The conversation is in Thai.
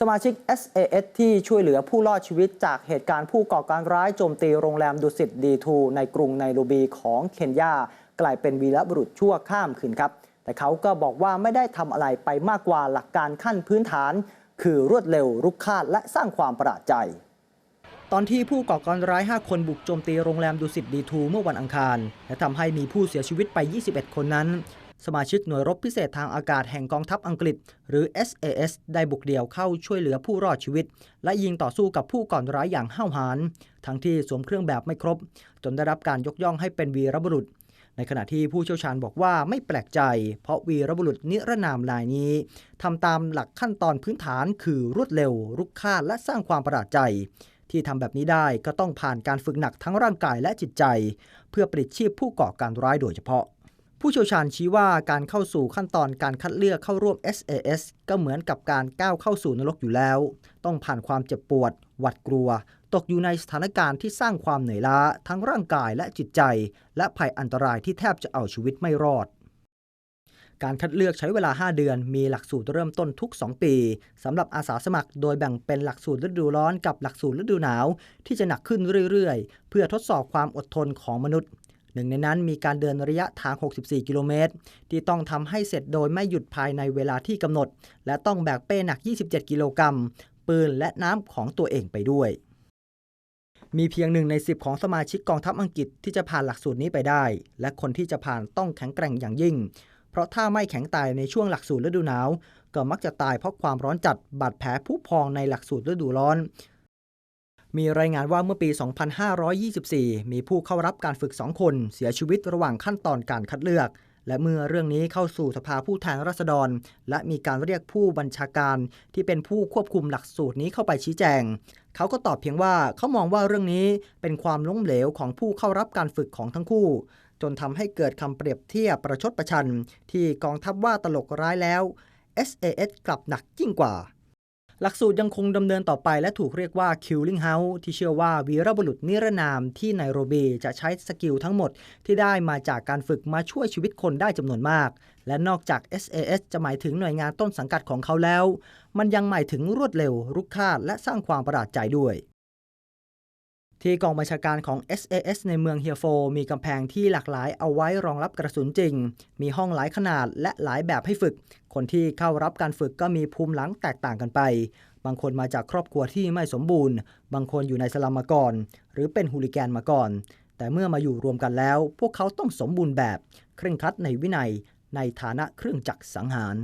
สมาชิก SAS ที่ช่วยเหลือผู้รอดชีวิตจากเหตุการณ์ผู้ก่อการร้ายโจมตีโรงแรมดุสิตดีทูในกรุงไนโรบีของเคนยา กลายเป็นวีรบุรุษชั่วข้ามคืนครับ แต่เขาก็บอกว่าไม่ได้ทำอะไรไปมากกว่าหลักการขั้นพื้นฐาน คือรวดเร็วรุกคาดและสร้างความประหลาดใจ ตอนที่ผู้ก่อการร้าย 5 คนบุกโจมตีโรงแรมดุสิตดีทูเมื่อวันอังคาร และทำให้มีผู้เสียชีวิตไป 21 คนนั้น สมาชิกหน่วยรบพิเศษทางอากาศแห่งกองทัพอังกฤษ หรือ SAS ได้บุกเดี่ยวเข้าช่วยเหลือผู้รอดชีวิต และยิงต่อสู้กับผู้ก่อการร้ายอย่างห้าวหาญทั้งที่สวมเครื่องแบบไม่ครบ จนได้รับการยกย่องให้เป็นวีรบุรุษ ในขณะที่ผู้เชี่ยวชาญบอกว่าไม่แปลกใจ เพราะวีรบุรุษนิรนามรายนี้ทำตามหลักขั้นตอนพื้นฐานคือรวดเร็ว รุกคาดและสร้างความประหลาดใจที่ทำแบบนี้ได้ก็ต้องผ่านการฝึกหนักทั้งร่างกายและจิตใจ เพื่อปลิดชีพผู้ก่อการร้ายโดยเฉพาะ ผู้เชี่ยวชาญชี้ว่าการเข้าสู่ขั้นตอนการคัดเลือกเข้าร่วม SAS ก็เหมือนกับการก้าวเข้าสู่นรกอยู่แล้ว ต้องผ่านความเจ็บปวด หวัดกลัว ตกอยู่ในสถานการณ์ที่สร้างความเหนื่อยล้า ทั้งร่างกายและจิตใจ และภัยอันตรายที่แทบจะเอาชีวิตไม่รอดการคัดเลือกใช้เวลา 5 เดือน มีหลักสูตรเริ่มต้นทุก 2 ปีสำหรับอาสาสมัคร โดยแบ่งเป็นหลักสูตรฤดูร้อนกับหลักสูตรฤดูหนาว ที่จะหนักขึ้นเรื่อย ๆ เพื่อทดสอบความอดทนของมนุษย์ หนึ่งในนั้นมีการเดินระยะทาง 64 กิโลเมตร ที่ต้องทำให้เสร็จโดยไม่หยุดภายในเวลาที่กำหนด และต้องแบกเป้หนัก 27 กิโลกรัมปืนและน้ำของตัวเองไปด้วย มีเพียงหนึ่งใน 10 ของสมาชิกกองทัพอังกฤษที่จะผ่านหลักสูตรนี้ไปได้ และคนที่จะผ่านต้องแข็งแกร่งอย่างยิ่ง เพราะถ้าไม่แข็งตายในช่วงหลักสูตรฤดูหนาว ก็มักจะตายเพราะความร้อนจัดบาดแผลผุพองในหลักสูตรฤดูร้อน มีรายงานว่าเมื่อปี 2524 มีผู้เข้ารับการฝึก 2 คน เสียชีวิตระหว่างขั้นตอนการคัดเลือก และเมื่อเรื่องนี้เข้าสู่สภาผู้แทนราษฎร และมีการเรียกผู้บัญชาการที่เป็นผู้ควบคุมหลักสูตรนี้เข้าไปชี้แจง เขาก็ตอบเพียงว่าเขามองว่าเรื่องนี้เป็นความล้มเหลวของผู้เข้ารับการฝึกของทั้งคู่จนทำให้เกิดคำเปรียบเทียบประชดประชัน ที่กองทัพว่าตลกร้ายแล้ว SAS กลับหนักยิ่งกว่า หลักสูตรยังคงดำเนินต่อไปและถูกเรียกว่า Killing House ที่เชื่อว่าวีรบุรุษนิรนามที่ไนโรบีจะใช้สกิลทั้งหมดที่ได้มาจากการฝึกมาช่วยชีวิตคนได้จำนวนมาก และนอกจาก SAS จะหมายถึงหน่วยงานต้นสังกัดของเขาแล้ว มันยังหมายถึงรวดเร็วรุกคาดและสร้างความประหลาดใจด้วย ที่กองบัญชาการของ SAS ในเมืองเฮียโฟ มีกำแพงที่หลากหลายเอาไว้รองรับกระสุนจริง มีห้องหลายขนาดและหลายแบบให้ฝึก คนที่เข้ารับการฝึกก็มีภูมิหลังแตกต่างกันไป บางคนมาจากครอบครัวที่ไม่สมบูรณ์ บางคนอยู่ในสลัมมาก่อน หรือเป็นฮูลิแกนมาก่อน แต่เมื่อมาอยู่รวมกันแล้ว พวกเขาต้องสมบูรณ์แบบ เคร่งครัดในวินัย ในฐานะเครื่องจักรสังหาร